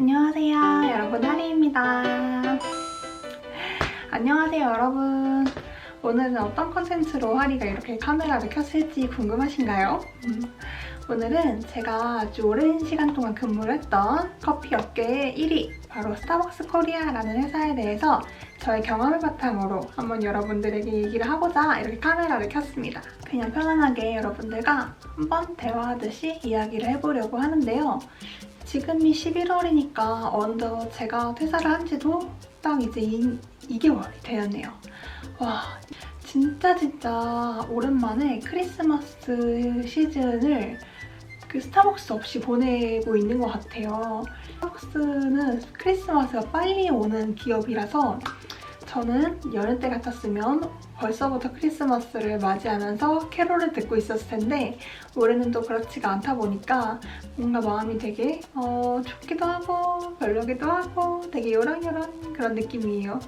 안녕하세요 여러분 하리입니다 안녕하세요 여러분 오늘은 어떤 컨텐츠로 하리가 이렇게 카메라를 켰을지 궁금하신가요? 음, 오늘은 제가 아주 오랜 시간 동안 근무를 했던 커피 업계의 1위 바로 스타벅스 코리아라는 회사에 대해서 저의 경험을 바탕으로 한번 여러분들에게 얘기를 하고자 이렇게 카메라를 켰습니다. 그냥 편안하게 여러분들과 한번 대화하듯이 이야기를 해보려고 하는데요. 지금이 11월이니까 어느덧 제가 퇴사를 한 지도 딱 이제 2, 2개월이 되었네요. 와, 진짜 진짜 오랜만에 크리스마스 시즌을 그 스타벅스 없이 보내고 있는 것 같아요. 스타벅스는 크리스마스가 빨리 오는 기업이라서 저는 여름 때 같았으면 벌써부터 크리스마스를 맞이하면서 캐롤을 듣고 있었을 텐데 올해는 또 그렇지가 않다 보니까 뭔가 마음이 되게 어, 좋기도 하고 별로기도 하고 되게 요란요란 그런 느낌이에요.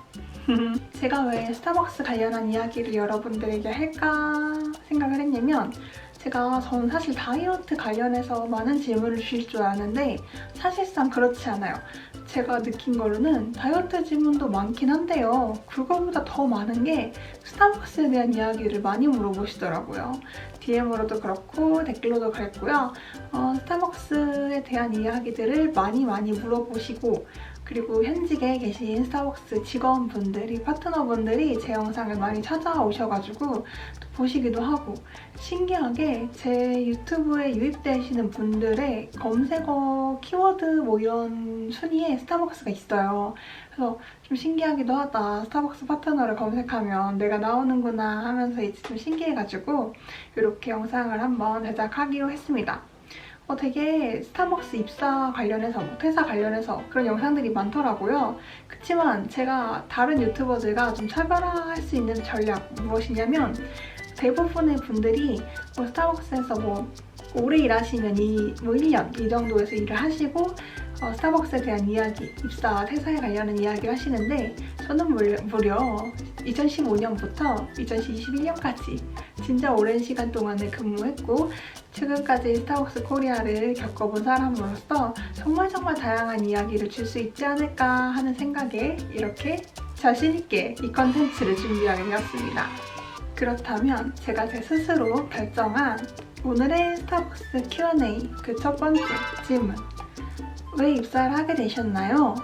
제가 왜 스타벅스 관련한 이야기를 여러분들에게 할까 생각을 했냐면 제가 저는 사실 다이어트 관련해서 많은 질문을 주실 줄 아는데 사실상 그렇지 않아요. 제가 느낀 거로는 다이어트 질문도 많긴 한데요. 그거보다 더 많은 게 스타벅스에 대한 이야기를 많이 물어보시더라고요. DM으로도 그렇고 댓글로도 그랬고요. 어, 스타벅스에 대한 이야기들을 많이 많이 물어보시고 그리고 현직에 계신 스타벅스 직원분들이 파트너분들이 제 영상을 많이 찾아오셔가지고 보시기도 하고 신기하게 제 유튜브에 유입되시는 분들의 검색어 키워드 뭐 이런 순위에 스타벅스가 있어요. 그래서 좀 신기하기도 하다. 스타벅스 파트너를 검색하면 내가 나오는구나 하면서 이제 좀 신기해가지고 이렇게 영상을 한번 제작하기로 했습니다. 어, 되게 스타벅스 입사 관련해서, 뭐 퇴사 관련해서 그런 영상들이 많더라고요. 그치만 제가 다른 유튜버들과 좀 차별화할 수 있는 전략 무엇이냐면 대부분의 분들이 뭐 스타벅스에서 뭐 오래 일하시면 이, 뭐 1년 이 정도에서 일을 하시고 어, 스타벅스에 대한 이야기, 입사, 퇴사에 관련한 이야기를 하시는데 저는 무려, 무려 2015년부터 2021년까지 진짜 오랜 시간 동안을 근무했고 지금까지 스타벅스 코리아를 겪어본 사람으로서 정말 정말 다양한 이야기를 줄 수 있지 않을까 하는 생각에 이렇게 자신있게 이 컨텐츠를 준비하게 되었습니다. 그렇다면 제가 제 스스로 결정한 오늘의 스타벅스 Q&A 그 첫 번째 질문 왜 입사를 하게 되셨나요?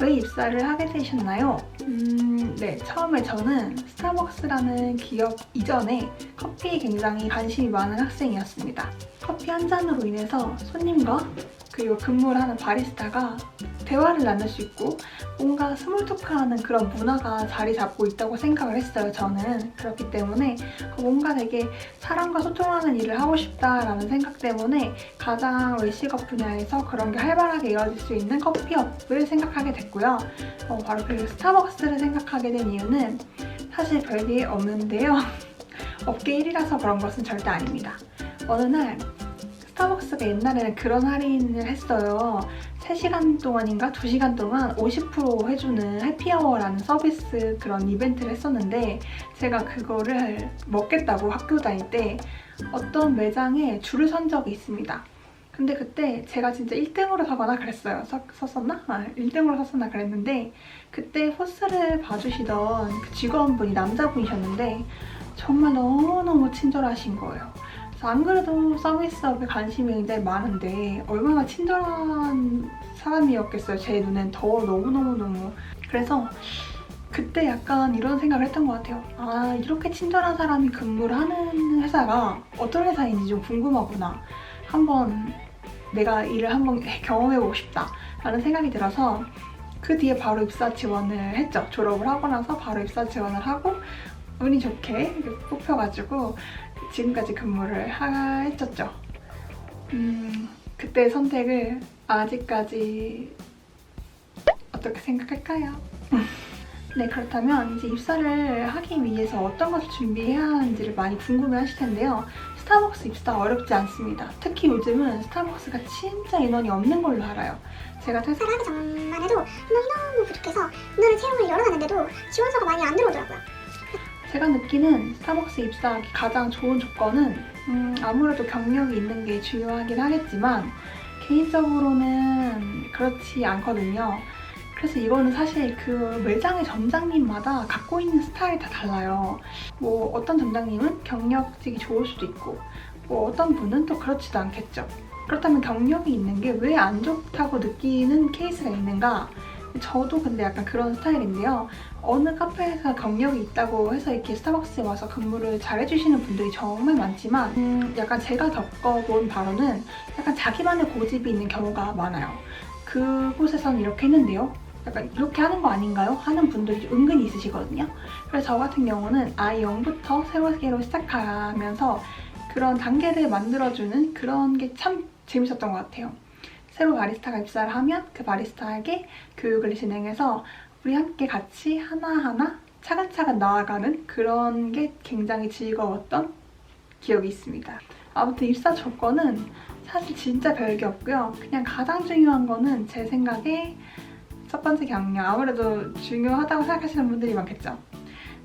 왜 입사를 하게 되셨나요? 음, 네, 처음에 저는 스타벅스라는 기업 이전에 커피에 굉장히 관심이 많은 학생이었습니다. 커피 한 잔으로 인해서 손님과 그리고 근무를 하는 바리스타가 대화를 나눌 수 있고 뭔가 스몰 토크하는 그런 문화가 자리 잡고 있다고 생각을 했어요, 저는. 그렇기 때문에 뭔가 되게 사람과 소통하는 일을 하고 싶다라는 생각 때문에 가장 외식업 분야에서 그런 게 활발하게 이어질 수 있는 커피업을 생각하게 됐고요. 어, 바로 그 스타벅스를 생각하게 된 이유는 사실 별게 없는데요. 업계 1위라서 그런 것은 절대 아닙니다. 어느 날 스타벅스가 옛날에는 그런 할인을 했어요. 3시간 동안인가 2시간 동안 50% 해주는 해피아워라는 서비스 그런 이벤트를 했었는데 제가 그거를 먹겠다고 학교 다닐 때 어떤 매장에 줄을 선 적이 있습니다. 근데 그때 제가 진짜 1등으로 사거나 그랬어요. 서, 섰었나? 아, 1등으로 섰었나 그랬는데 그때 호스를 봐주시던 그 직원분이 남자분이셨는데 정말 너무너무 친절하신 거예요. 안 그래도 서비스업에 관심이 굉장히 많은데 얼마나 친절한 사람이었겠어요. 제 눈엔 더 너무너무너무. 그래서 그때 약간 이런 생각을 했던 것 같아요. 아, 이렇게 친절한 사람이 근무를 하는 회사가 어떤 회사인지 좀 궁금하구나. 한번 내가 일을 한번 경험해보고 싶다 라는 생각이 들어서 그 뒤에 바로 입사 지원을 했죠. 졸업을 하고 나서 바로 입사 지원을 하고 운이 좋게 뽑혀가지고 지금까지 근무를 하, 했었죠. 음, 그때 선택을 아직까지 어떻게 생각할까요? 네, 그렇다면 이제 입사를 하기 위해서 어떤 것을 준비해야 하는지를 많이 궁금해 하실 텐데요. 스타벅스 입사 어렵지 않습니다. 특히 요즘은 스타벅스가 진짜 인원이 없는 걸로 알아요. 제가 퇴사 퇴사를 하기 전만 해도 너무 부족해서 인원을 채용을 열어놨는데도 지원서가 많이 안 들어오더라고요. 제가 느끼는 스타벅스 입사하기 가장 좋은 조건은 음, 아무래도 경력이 있는 게 중요하긴 하겠지만 개인적으로는 그렇지 않거든요. 그래서 이거는 사실 그 매장의 점장님마다 갖고 있는 스타일이 다 달라요. 뭐 어떤 점장님은 경력직이 좋을 수도 있고 뭐 어떤 분은 또 그렇지도 않겠죠. 그렇다면 경력이 있는 게 왜 안 좋다고 느끼는 케이스가 있는가? 저도 근데 약간 그런 스타일인데요. 어느 카페에서 경력이 있다고 해서 이렇게 스타벅스에 와서 근무를 잘 해주시는 분들이 정말 많지만 음, 약간 제가 겪어본 바로는 약간 자기만의 고집이 있는 경우가 많아요. 그곳에서는 이렇게 했는데요. 약간 이렇게 하는 거 아닌가요? 하는 분들이 은근히 있으시거든요. 그래서 저 같은 경우는 아예 0부터 새로새로 시작하면서 그런 단계를 만들어주는 그런 게 참 재밌었던 것 같아요. 새로 바리스타가 입사를 하면 그 바리스타에게 교육을 진행해서 우리 함께 같이 하나하나 차근차근 나아가는 그런 게 굉장히 즐거웠던 기억이 있습니다. 아무튼 입사 조건은 사실 진짜 별게 없고요. 그냥 가장 중요한 거는 제 생각에 첫 번째 경력 아무래도 중요하다고 생각하시는 분들이 많겠죠.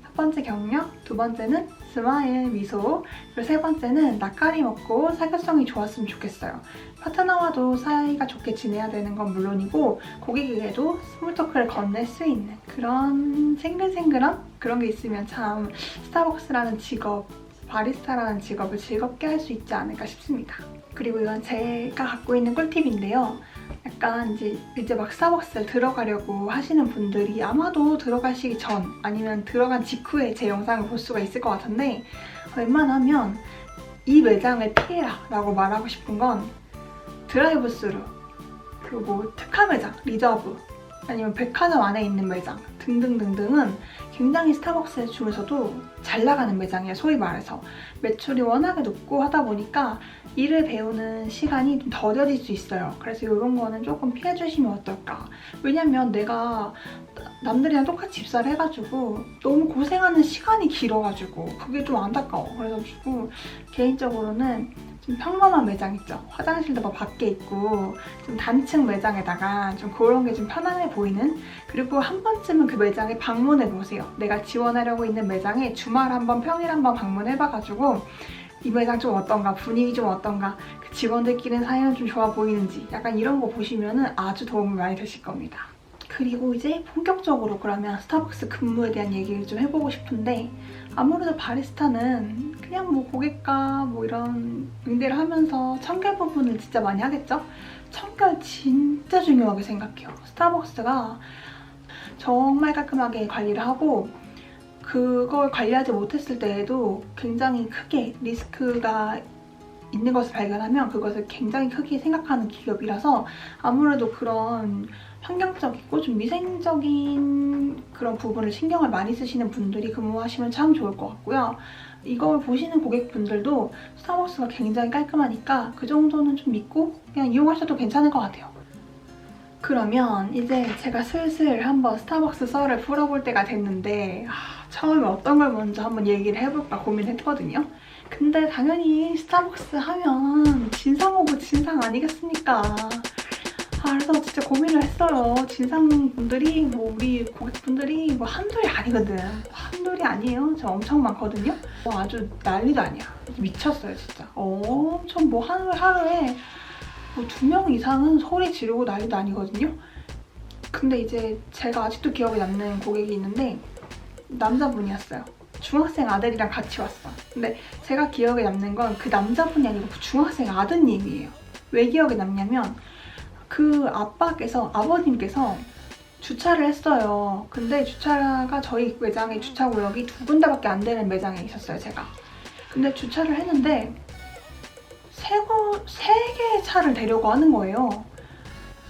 첫 번째 경력, 두 번째는 스마일, 미소, 그리고 세 번째는 낯가림 없고 사교성이 좋았으면 좋겠어요. 파트너와도 사이가 좋게 지내야 되는 건 물론이고 고객에게도 스몰 토크를 건넬 수 있는 그런 생글생글한 그런 게 있으면 참 스타벅스라는 직업, 바리스타라는 직업을 즐겁게 할 수 있지 않을까 싶습니다. 그리고 이건 제가 갖고 있는 꿀팁인데요. 약간 이제 이제 막 스타벅스를 들어가려고 하시는 분들이 아마도 들어가시기 전 아니면 들어간 직후에 제 영상을 볼 수가 있을 것 같은데 웬만하면 이 매장을 피해라 라고 말하고 싶은 건 드라이브 스루 그리고 뭐 특화 매장, 리저브 아니면 백화점 안에 있는 매장 등등등등은 굉장히 스타벅스 중에서도 잘 나가는 매장이에요 소위 말해서 매출이 워낙에 높고 하다 보니까 일을 배우는 시간이 좀 더뎌질 수 있어요. 그래서 이런 거는 조금 피해주시면 어떨까. 왜냐면 내가 남들이랑 똑같이 입사를 해가지고 너무 고생하는 시간이 길어가지고 그게 좀 안타까워. 그래가지고 개인적으로는 좀 평범한 매장 있죠. 화장실도 막 밖에 있고 좀 단층 매장에다가 좀 그런 게 좀 편안해 보이는 그리고 한 번쯤은 그 매장에 방문해 보세요. 내가 지원하려고 있는 매장에 주말 한 번, 평일 한번 방문해 봐가지고 이 매장 좀 어떤가, 분위기 좀 어떤가, 그 직원들끼리는 사이는 좀 좋아 보이는지 약간 이런 거 보시면은 아주 도움이 많이 되실 겁니다. 그리고 이제 본격적으로 그러면 스타벅스 근무에 대한 얘기를 좀 해보고 싶은데 아무래도 바리스타는 그냥 뭐 고객과 뭐 이런 응대를 하면서 청결 부분을 진짜 많이 하겠죠? 청결 진짜 중요하게 생각해요. 스타벅스가 정말 깔끔하게 관리를 하고 그걸 관리하지 못했을 때에도 굉장히 크게 리스크가 있는 것을 발견하면 그것을 굉장히 크게 생각하는 기업이라서 아무래도 그런 환경적이고 좀 위생적인 그런 부분을 신경을 많이 쓰시는 분들이 근무하시면 참 좋을 것 같고요. 이걸 보시는 고객분들도 스타벅스가 굉장히 깔끔하니까 그 정도는 좀 믿고 그냥 이용하셔도 괜찮을 것 같아요. 그러면 이제 제가 슬슬 한번 스타벅스 썰을 풀어볼 때가 됐는데 아, 처음에 어떤 걸 먼저 한번 얘기를 해볼까 고민했거든요. 근데 당연히 스타벅스 하면 진상 오고 진상 아니겠습니까? 아, 그래서 진짜 고민을 했어요. 진상분들이 뭐 우리 고객분들이 뭐 한둘이 아니거든. 한둘이 아니에요. 저 엄청 많거든요. 뭐 아주 난리도 아니야. 미쳤어요, 진짜. 엄청 뭐 하루, 하루에 뭐 두 명 이상은 소리 지르고 난리도 아니거든요. 근데 이제 제가 아직도 기억에 남는 고객이 있는데 남자분이었어요. 중학생 아들이랑 같이 왔어. 근데 제가 기억에 남는 건 그 남자분이 아니고 그 중학생 아드님이에요. 왜 기억에 남냐면 그 아빠께서 아버님께서 주차를 했어요. 근데 주차가 저희 매장에 주차 구역이 두 군데밖에 안 되는 매장에 있었어요, 제가. 근데 주차를 했는데 세, 거, 세 개의 차를 대려고 하는 거예요.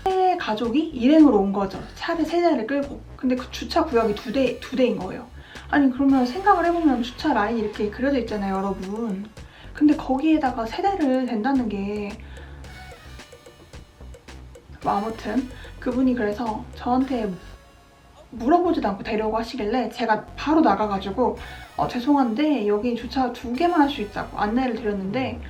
세 가족이 일행으로 온 거죠. 차를 세 대를 끌고. 근데 그 주차 구역이 두 대, 두 대인 거예요. 아니, 그러면 생각을 해보면 주차 라인이 이렇게 그려져 있잖아요, 여러분. 근데 거기에다가 세 대를 댄다는 게. 뭐 아무튼, 그분이 그래서 저한테 물어보지도 않고 데려고 하시길래 제가 바로 나가가지고 어, 죄송한데 여기 주차 두 개만 할 수 있다고 안내를 드렸는데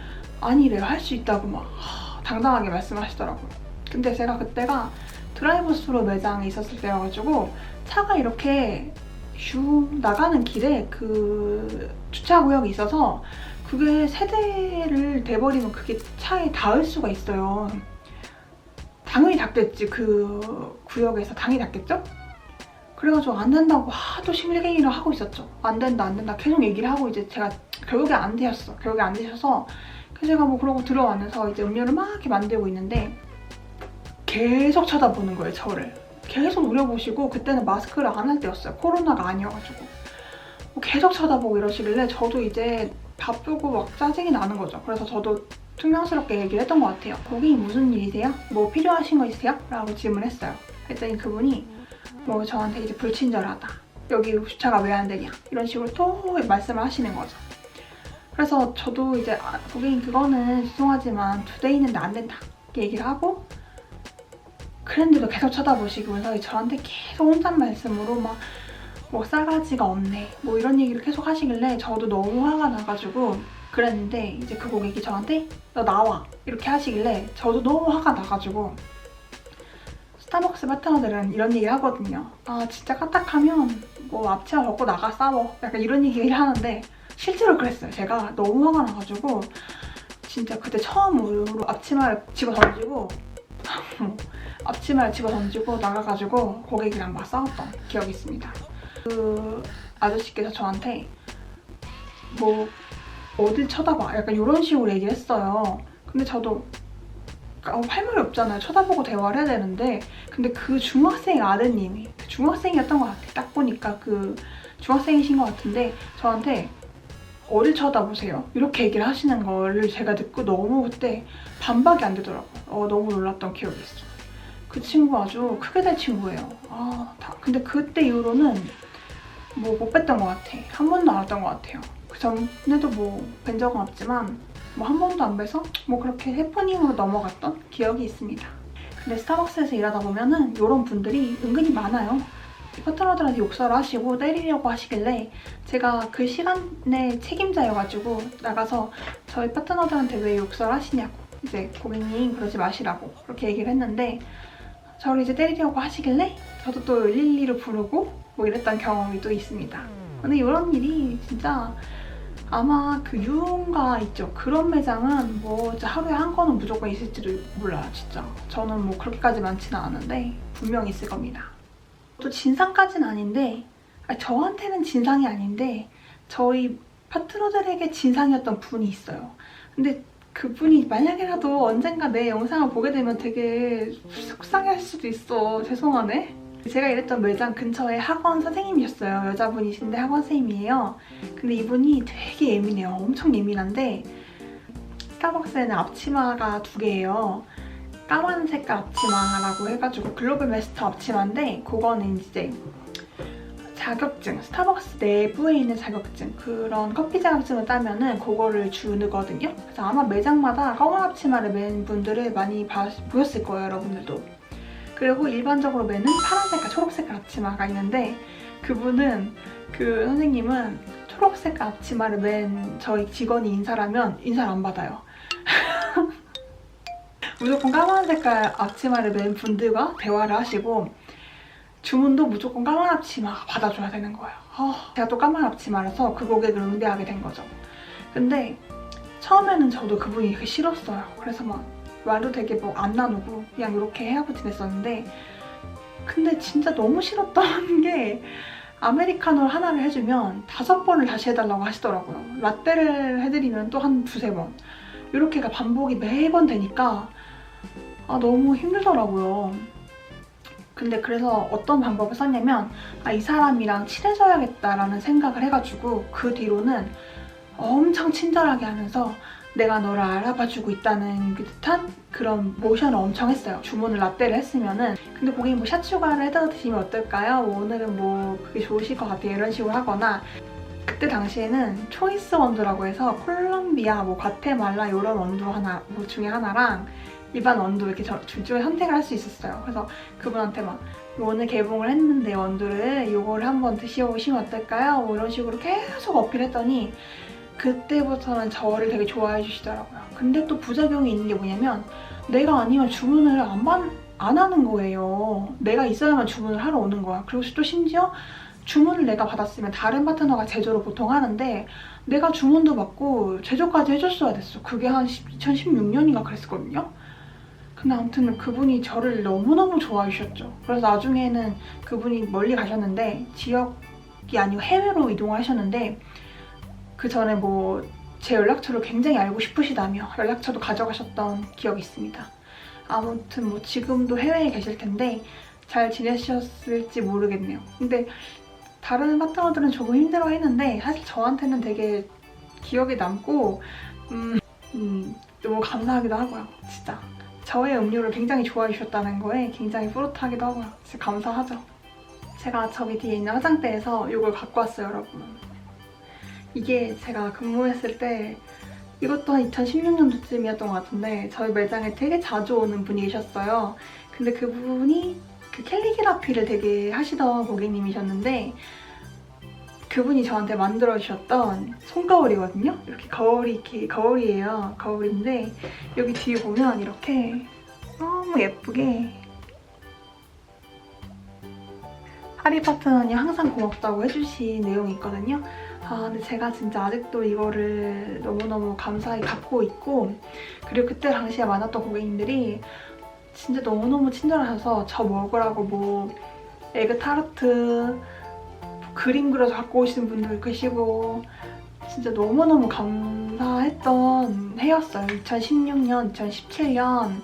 아니래요 할 수 있다고 막 하, 당당하게 말씀하시더라고요. 근데 제가 그때가 드라이브 스루 매장에 있었을 때여가지고 차가 이렇게 슈 나가는 길에 그 주차 구역이 있어서 그게 세 대를 대버리면 그게 차에 닿을 수가 있어요 당연히 닫겠지 그 구역에서 당연히 닫겠죠? 그래가지고 안 된다고 하도 심리갱이를 하고 있었죠. 안 된다 안 된다 계속 얘기를 하고 이제 제가 결국에 안 되셨어. 결국에 안 되셔서 그래서 제가 뭐 그러고 들어와서 이제 음료를 막 이렇게 만들고 있는데 계속 쳐다보는 거예요 저를. 계속 노려보시고 그때는 마스크를 안 할 때였어요. 코로나가 아니어가지고 뭐 계속 쳐다보고 이러시길래 저도 이제 바쁘고 막 짜증이 나는 거죠. 그래서 저도 퉁명스럽게 얘기를 했던 것 같아요. 고객님 무슨 일이세요? 뭐 필요하신 거 있으세요? 라고 질문했어요. 그랬더니 그분이 뭐 저한테 이제 불친절하다. 여기 주차가 왜 안 되냐. 이런 식으로 또 말씀을 하시는 거죠. 그래서 저도 이제 아, 고객님 그거는 죄송하지만 두 대 있는데 안 된다. 이렇게 얘기를 하고 그랬는데도 계속 쳐다보시면서 저한테 계속 혼잣 말씀으로 막 뭐 싸가지가 없네 뭐 이런 얘기를 계속 하시길래 저도 너무 화가 나가지고 그랬는데 이제 그 고객이 저한테 너 나와. 이렇게 하시길래 저도 너무 화가 나가지고 스타벅스 파트너들은 이런 얘기 하거든요 아 진짜 까딱하면 뭐 앞치마 벗고 나가 싸워. 약간 이런 얘기를 하는데 실제로 그랬어요. 제가 너무 화가 나가지고 진짜 그때 처음으로 앞치마를 집어 던지고 앞치마를 집어 던지고 나가가지고 고객이랑 막 싸웠던 기억이 있습니다. 그 아저씨께서 저한테 뭐 어딜 쳐다봐. 약간 이런 식으로 얘기를 했어요. 근데 저도 어, 할 말이 없잖아요. 쳐다보고 대화를 해야 되는데. 근데 그 중학생 아드님이 그 중학생이었던 것 같아요 딱 보니까 그 중학생이신 것 같은데 저한테 어딜 쳐다보세요? 이렇게 얘기를 하시는 거를 제가 듣고 너무 그때 반박이 안 되더라고요. 어, 너무 놀랐던 기억이 있어 그 친구 아주 크게 될 친구예요. 아, 다. 근데 그때 이후로는 뭐 못 뵀던 것 같아. 한 번도 안 왔던 것 같아요. 그 전에도 뭐 뵌 적은 없지만 뭐 한 번도 안 뵈서 뭐 그렇게 해프닝으로 넘어갔던 기억이 있습니다. 근데 스타벅스에서 일하다 보면은 이런 분들이 은근히 많아요. 파트너들한테 욕설을 하시고 때리려고 하시길래 제가 그 시간에 책임자여가지고 나가서 저희 파트너들한테 왜 욕설 하시냐고 이제 고객님 그러지 마시라고 그렇게 얘기를 했는데 저를 이제 때리려고 하시길래 저도 또 112를 부르고 뭐 이랬던 경험이 또 있습니다. 근데 이런 일이 진짜 아마 그 유흥가 있죠. 그런 매장은 뭐 하루에 한 건은 무조건 있을지도 몰라요, 진짜. 저는 뭐 그렇게까지 많지는 않은데 분명히 있을 겁니다. 또 진상까지는 아닌데 아, 저한테는 진상이 아닌데 저희 파트너들에게 진상이었던 분이 있어요. 근데 그분이 만약에라도 언젠가 내 영상을 보게 되면 되게 속상해 할 수도 있어. 죄송하네. 제가 일했던 매장 근처에 학원 선생님이셨어요. 여자분이신데 학원 선생님이에요. 근데 이분이 되게 예민해요. 엄청 예민한데 스타벅스에는 앞치마가 두 개예요. 까만 색깔 앞치마라고 해가지고 글로벌 메스터 앞치마인데 그거는 이제 자격증, 스타벅스 내부에 있는 자격증 그런 커피 자격증을 따면은 그거를 주거든요. 그래서 아마 매장마다 검은 앞치마를 맨 분들을 많이 봐- 보셨을 거예요, 여러분들도. 그리고 일반적으로 매는 파란 색깔, 초록 색깔 앞치마가 있는데 그분은 그 선생님은 초록 색깔 앞치마를 맨 저희 직원이 인사라면 인사를 안 받아요. 무조건 까만 색깔 앞치마를 맨 분들과 대화를 하시고 주문도 무조건 까만 앞치마 받아줘야 되는 거예요. 아, 제가 또 까만 앞치마라서 그 고객을 응대하게 된 거죠. 근데 처음에는 저도 그분이 싫었어요. 그래서 막 말도 되게 뭐 안 나누고 그냥 이렇게 해하고 지냈었는데 근데 진짜 너무 싫었던 게 아메리카노를 하나를 해주면 다섯 번을 다시 해달라고 하시더라고요. 라떼를 해드리면 또 한 두세 번. 이렇게가 반복이 매번 되니까 아, 너무 힘들더라고요. 근데 그래서 어떤 방법을 썼냐면 아, 이 사람이랑 친해져야겠다라는 생각을 해가지고 그 뒤로는 엄청 친절하게 하면서 내가 너를 알아봐주고 있다는 그 듯한 그런 모션을 엄청 했어요. 주문을 라떼를 했으면은 근데 고객님 뭐샷 추가를 해서 드시면 어떨까요? 뭐 오늘은 뭐 그게 좋으실 것 같아요. 이런 식으로 하거나 그때 당시에는 초이스 원두라고 해서 콜롬비아, 뭐 과테말라 이런 원두 하나 뭐 중에 하나랑 일반 원두 이렇게 저- 둘 중에 선택을 할 수 있었어요. 그래서 그분한테 막 오늘 개봉을 했는데 원두를 이거를 한번 드셔보시면 어떨까요? 뭐 이런 식으로 계속 어필했더니 그때부터는 저를 되게 좋아해 주시더라고요. 근데 또 부작용이 있는 게 뭐냐면 내가 아니면 주문을 안, 받- 안 하는 거예요. 내가 있어야만 주문을 하러 오는 거야. 그리고 또 심지어 주문을 내가 받았으면 다른 파트너가 제조를 보통 하는데 내가 주문도 받고 제조까지 해줬어야 됐어. 그게 한 2016년인가 그랬었거든요. 근데 아무튼 그분이 저를 너무너무 좋아해 주셨죠. 그래서 나중에는 그분이 멀리 가셨는데 지역이 아니고 해외로 이동하셨는데 그 전에 뭐 제 연락처를 굉장히 알고 싶으시다며 연락처도 가져가셨던 기억이 있습니다. 아무튼 뭐 지금도 해외에 계실 텐데 잘 지내셨을지 모르겠네요. 근데 다른 파트너들은 조금 힘들어 했는데 사실 저한테는 되게 기억에 남고 음, 음, 너무 감사하기도 하고요. 진짜. 저의 음료를 굉장히 좋아해 주셨다는 거에 굉장히 뿌듯하기도 하고요. 진짜 감사하죠. 제가 저기 뒤에 있는 화장대에서 이걸 갖고 왔어요, 여러분. 이게 제가 근무했을 때 이것도 한 2016년도쯤이었던 것 같은데 저희 매장에 되게 자주 오는 분이 계셨어요. 근데 그분이 그 캘리그라피를 되게 하시던 고객님이셨는데 그분이 저한테 만들어 주셨던 손거울이거든요. 이렇게 거울이 이렇게 거울이에요. 거울인데 여기 뒤에 보면 이렇게 너무 예쁘게 하리 파트너님 항상 고맙다고 해주신 내용이 있거든요. 아, 근데 제가 진짜 아직도 이거를 너무너무 감사히 갖고 있고, 그리고 그때 당시에 많았던 고객님들이 진짜 너무너무 친절하셔서 저 먹으라고 뭐, 에그 타르트, 그림 그려서 갖고 오시는 분들 계시고, 진짜 너무너무 감사했던 해였어요. 2016년, 2017년,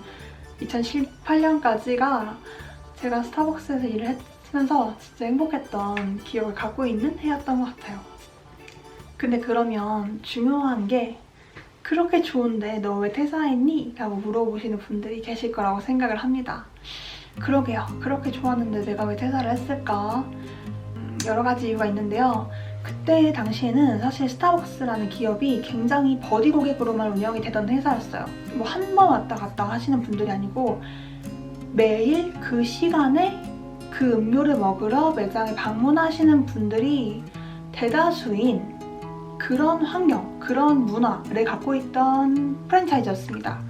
2018년까지가 제가 스타벅스에서 일을 하면서 진짜 행복했던 기억을 갖고 있는 해였던 것 같아요. 근데 그러면 중요한 게 그렇게 좋은데 너 왜 퇴사했니? 라고 물어보시는 분들이 계실 거라고 생각을 합니다. 그러게요. 그렇게 좋았는데 내가 왜 퇴사를 했을까? 음, 여러 가지 이유가 있는데요. 그때 당시에는 사실 스타벅스라는 기업이 굉장히 버디 고객으로만 운영이 되던 회사였어요. 뭐 한 번 왔다 갔다 하시는 분들이 아니고 매일 그 시간에 그 음료를 먹으러 매장에 방문하시는 분들이 대다수인 그런 환경, 그런 문화를 갖고 있던 프랜차이즈였습니다.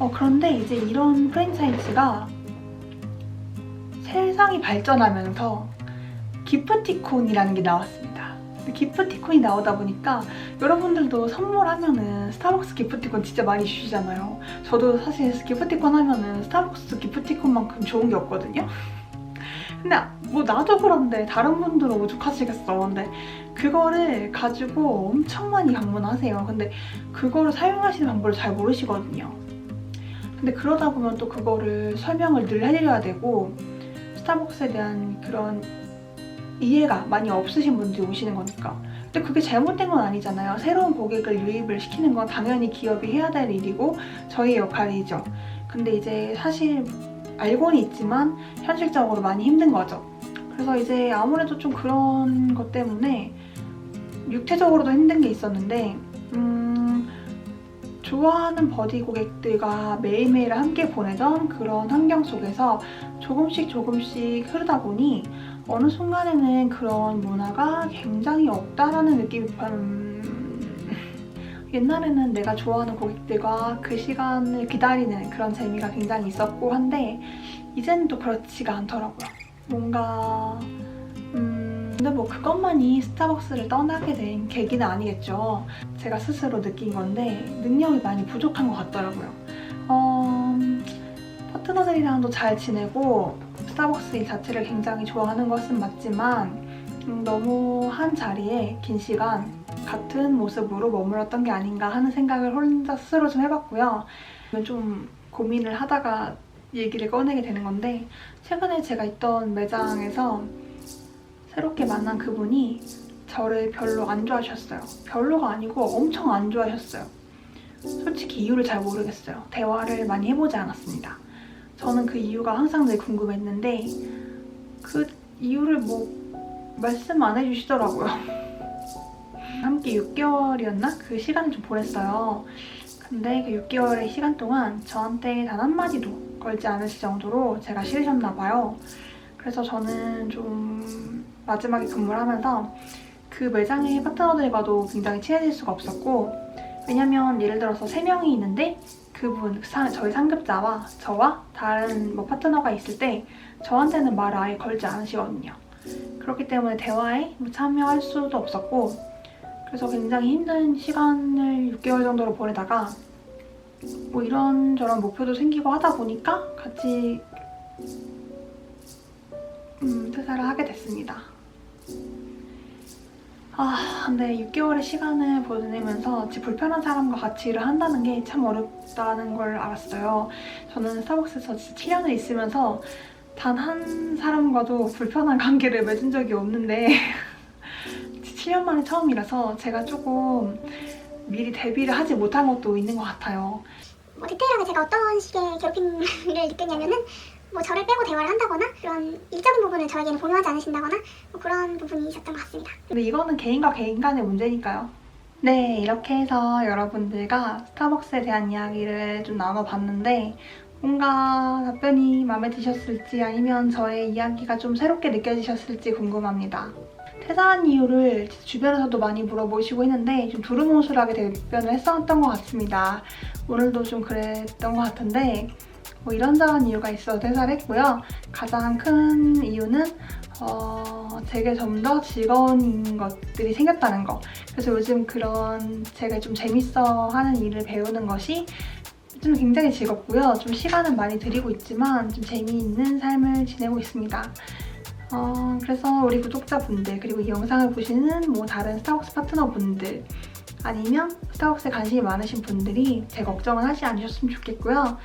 어, 그런데 이제 이런 프랜차이즈가 세상이 발전하면서 기프티콘이라는 게 나왔습니다. 기프티콘이 나오다 보니까 여러분들도 선물하면은 스타벅스 기프티콘 진짜 많이 주시잖아요. 저도 사실 기프티콘 하면은 스타벅스 기프티콘만큼 좋은 게 없거든요. 근데 뭐 나도 그런데 다른 분들은 오죽하시겠어. 근데 그거를 가지고 엄청 많이 방문하세요. 근데 그거를 사용하시는 방법을 잘 모르시거든요. 근데 그러다 보면 또 그거를 설명을 늘 해드려야 되고 스타벅스에 대한 그런 이해가 많이 없으신 분들이 오시는 거니까. 근데 그게 잘못된 건 아니잖아요. 새로운 고객을 유입을 시키는 건 당연히 기업이 해야 될 일이고 저희의 역할이죠. 근데 이제 사실 알고는 있지만 현실적으로 많이 힘든 거죠. 그래서 이제 아무래도 좀 그런 것 때문에 육체적으로도 힘든 게 있었는데 음, 좋아하는 버디 고객들과 매일매일 함께 보내던 그런 환경 속에서 조금씩 조금씩 흐르다 보니 어느 순간에는 그런 문화가 굉장히 없다라는 느낌이 음, 옛날에는 내가 좋아하는 고객들과 그 시간을 기다리는 그런 재미가 굉장히 있었고 한데 이제는 또 그렇지가 않더라고요. 뭔가 음 근데 뭐 그것만이 스타벅스를 떠나게 된 계기는 아니겠죠. 제가 스스로 느낀 건데 능력이 많이 부족한 것 같더라고요. 어, 파트너들이랑도 잘 지내고 스타벅스 일 자체를 굉장히 좋아하는 것은 맞지만 음, 너무 한 자리에 긴 시간 같은 모습으로 머물렀던 게 아닌가 하는 생각을 혼자 스스로 좀 해봤고요. 좀 고민을 하다가 얘기를 꺼내게 되는 건데 최근에 제가 있던 매장에서 새롭게 만난 그분이 저를 별로 안 좋아하셨어요. 별로가 아니고 엄청 안 좋아하셨어요. 솔직히 이유를 잘 모르겠어요. 대화를 많이 해보지 않았습니다. 저는 그 이유가 항상 늘 궁금했는데 그 이유를 뭐 말씀 안 해주시더라고요. 함께 6개월이었나? 그 시간을 좀 보냈어요. 근데 그 6개월의 시간 동안 저한테 단 한마디도 걸지 않으실 정도로 제가 싫으셨나 봐요. 그래서 저는 좀 마지막에 근무를 하면서 그 매장의 파트너들과도 굉장히 친해질 수가 없었고 왜냐면 예를 들어서 3명이 있는데 그분, 사- 저희 상급자와 저와 다른 뭐 파트너가 있을 때 저한테는 말을 아예 걸지 않으시거든요. 그렇기 때문에 대화에 뭐 참여할 수도 없었고 그래서 굉장히 힘든 시간을 6개월 정도로 보내다가 뭐 이런저런 목표도 생기고 하다 보니까 같이 음, 퇴사를 하게 됐습니다. 아, 근데 6개월의 시간을 보내면서 진짜 불편한 사람과 같이 일을 한다는 게 참 어렵다는 걸 알았어요. 저는 스타벅스에서 진짜 7년을 있으면서 단 한 사람과도 불편한 관계를 맺은 적이 없는데 7년 만에 처음이라서 제가 조금 미리 대비를 하지 못한 것도 있는 것 같아요. 뭐 디테일하게 제가 어떤 식의 괴롭힘을 느꼈냐면은 뭐 저를 빼고 대화를 한다거나 그런 일적인 부분을 저에게는 공유하지 않으신다거나 뭐 그런 부분이 있었던 것 같습니다. 근데 이거는 개인과 개인 간의 문제니까요. 네, 이렇게 해서 여러분들과 스타벅스에 대한 이야기를 좀 나눠봤는데 뭔가 답변이 마음에 드셨을지 아니면 저의 이야기가 좀 새롭게 느껴지셨을지 궁금합니다. 퇴사한 이유를 주변에서도 많이 물어보시고 했는데 좀 두루뭉술하게 답변을 했었던 것 같습니다. 오늘도 좀 그랬던 것 같은데 뭐 이런저런 이유가 있어서 퇴사를 했고요. 가장 큰 이유는 어, 제게 좀 더 즐거운 것들이 생겼다는 거. 그래서 요즘 그런 제가 좀 재밌어 하는 일을 배우는 것이 좀 굉장히 즐겁고요. 좀 시간은 많이 들이고 있지만 좀 재미있는 삶을 지내고 있습니다. 어, 그래서 우리 구독자분들 그리고 이 영상을 보시는 뭐 다른 스타벅스 파트너분들 아니면 스타벅스에 관심이 많으신 분들이 제 걱정은 하지 않으셨으면 좋겠고요.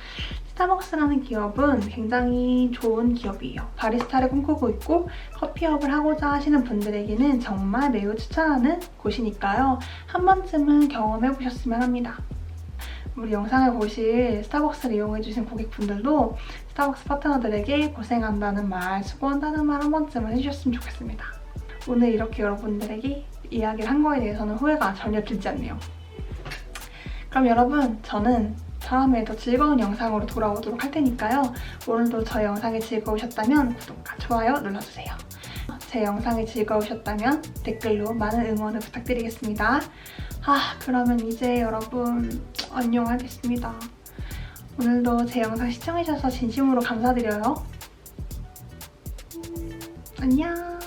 스타벅스라는 기업은 굉장히 좋은 기업이에요. 바리스타를 꿈꾸고 있고 커피업을 하고자 하시는 분들에게는 정말 매우 추천하는 곳이니까요. 한 번쯤은 경험해 보셨으면 합니다. 우리 영상을 보실 스타벅스를 이용해주신 고객분들도 스타벅스 파트너들에게 고생한다는 말, 수고한다는 말 한 번쯤은 해주셨으면 좋겠습니다. 오늘 이렇게 여러분들에게 이야기를 한 거에 대해서는 후회가 전혀 들지 않네요. 그럼 여러분, 저는 다음에 더 즐거운 영상으로 돌아오도록 할 테니까요. 오늘도 저 영상이 즐거우셨다면 구독과 좋아요 눌러주세요. 제 영상이 즐거우셨다면 댓글로 많은 응원을 부탁드리겠습니다. 아, 그러면 이제 여러분 안녕하겠습니다. 오늘도 제 영상 시청해주셔서 진심으로 감사드려요. 안녕.